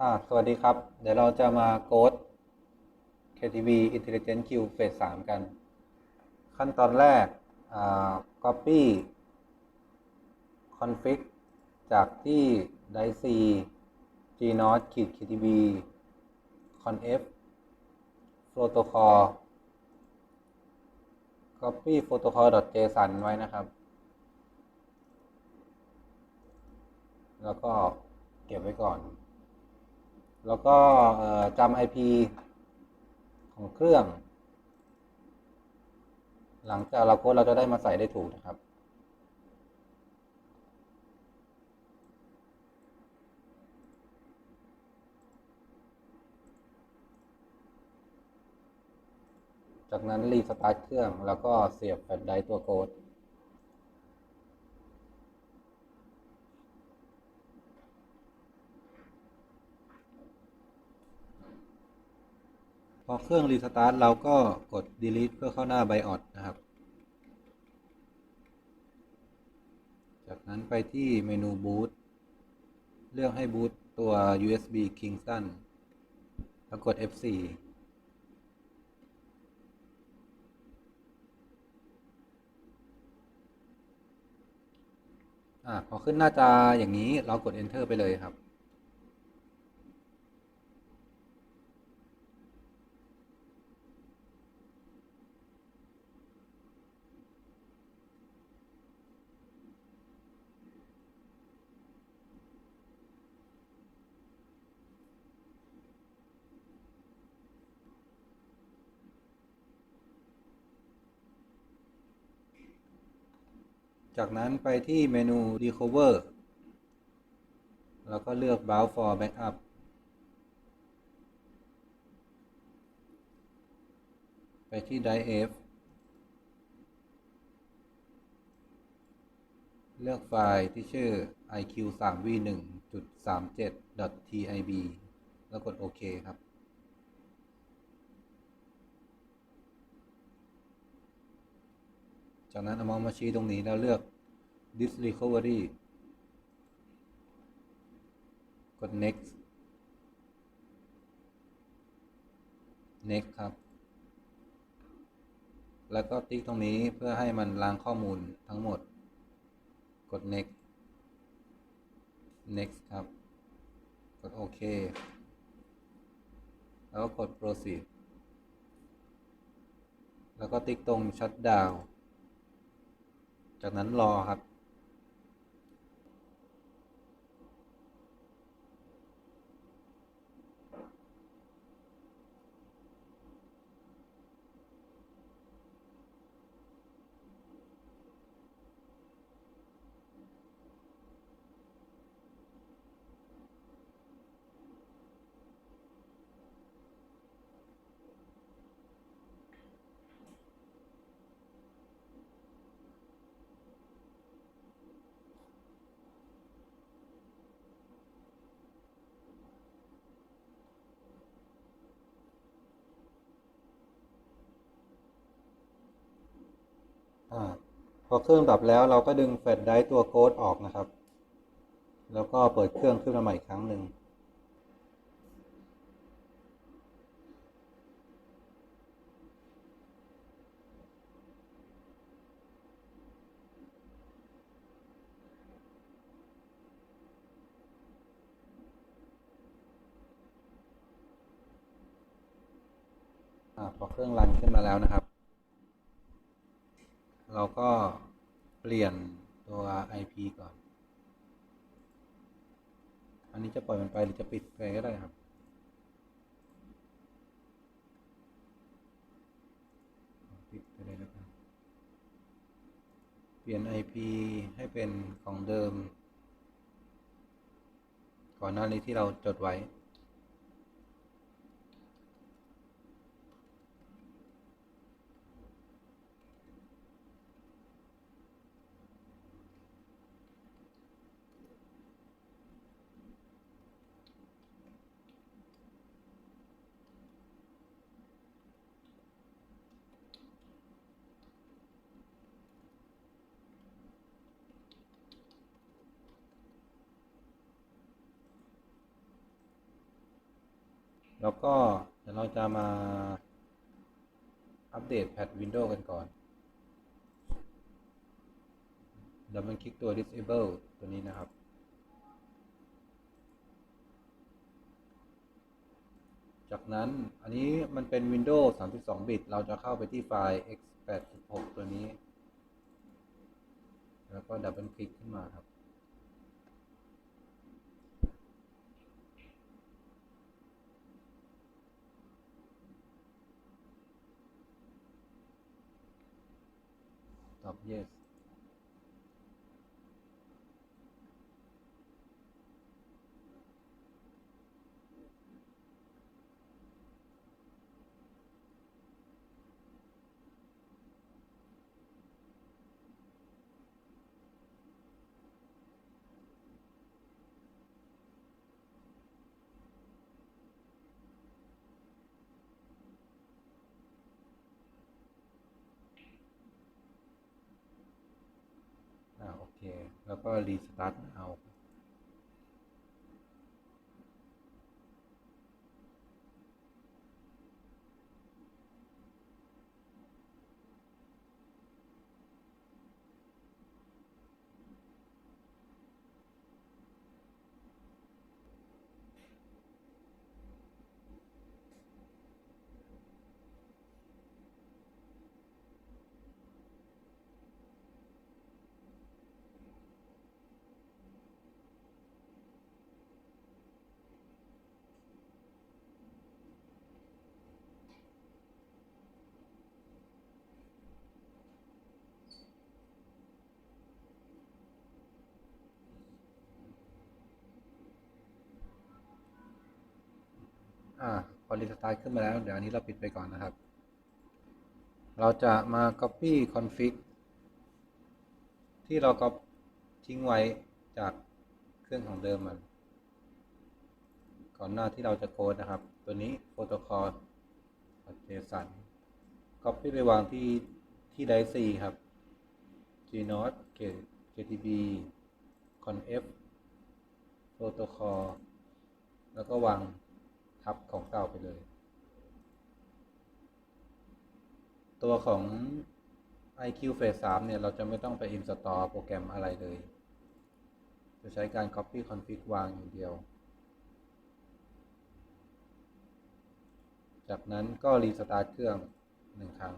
อ่าสวัสดีครับ เดี๋ยวเราจะมาโกด KTV Intelligent Q Phase 3 กัน ขั้นตอนแรกอ่า copy config จากที่ dic g n o t ขีด KTV conf protocol copy protocol.json ไว้นะครับ แล้วก็เก็บไว้ก่อน แล้วก็เอ่อจำ IP ของเครื่อง หลังจากเราโค้ดเราจะได้มาใส่ได้ถูกนะครับจากนั้นรีสตาร์ทเครื่องแล้วก็เสียบแฟลชไดร์ตัวโค้ด เครื่องรีสตาร์ทเราก็กด delete เพื่อเข้าหน้า BIOS นะครับ จากนั้นไปที่เมนู boot เลือกให้ boot ตัว USB Kingston แล้วกด F4 อ่าพอขึ้นหน้าจาอย่างนี้เรากด enter ไปเลยครับ จากนั้นไปที่เมนู recover แล้วก็เลือก browse for backup ไปที่ drive F เลือกไฟล์ที่ชื่อ iq3v1.37.tib แล้วกดโอเคครับ จากนั้นเอาเมาส์มาชี้ตรงนี้แล้วเลือก disk recovery กด next next ครับ แล้วก็ติ๊กตรงนี้เพื่อให้มันล้างข้อมูลทั้งหมด กด next next ครับ กดโอเค แล้วก็กด proceed แล้วก็ติ๊กตรง shut down จากนั้นรอครับ อาพอเครื่องดับแล้วเราก็ดึงแฟลชไดร์ตัวโค้ดออกนะครับ แล้วก็เปิดเครื่องขึ้นมาใหม่อีกครั้งหนึ่งพอเครื่องรันขึ้นมาแล้วนะครับ เราก็เปลี่ยนตัว IP ก่อน อันนี้จะปล่อยมันไปหรือจะปิดไปก็ได้ครับ ปิดไปเลยแล้วกันเปลี่ยน IP ให้เป็นของเดิม ก่อนหน้านี้ที่เราจดไว้ แล้วก็เดี๋ยวเราจะมาอัปเดตแพท Windows กันก่อนแล้วมันคลิกตัว disable ตัวนี้นะครับ จากนั้นอันนี้มันเป็น Windows 32 บิต เราจะเข้าไปที่ไฟล์ x86 ตัวนี้ แล้วก็ดับเบิลคลิกขึ้นมาครับ yes แล้วก็รีสตาร์ทเอา อ่าพอรีสตาร์ทขึ้นมาแล้ว เดี๋ยวอันนี้เราปิดไปก่อนนะครับ เราจะมา copy config ที่เราก็ทิ้งไว้จากเครื่องของเดิมมันก่อนหน้าที่เราจะโค้ดนะครับ ตัวนี้ protocol JSON copy ไปวางที่ที่ไดซีครับ Gnode KTB conf protocol แล้วก็วาง ทับของเก่าไปเลย ตัวของ IQ Phase 3เนี่ย เราจะไม่ต้องไป install โปรแกรมอะไรเลย จะใช้การ copy config วางอย่างเดียว จากนั้นก็รีสตาร์ทเครื่องหนึ่งครั้ง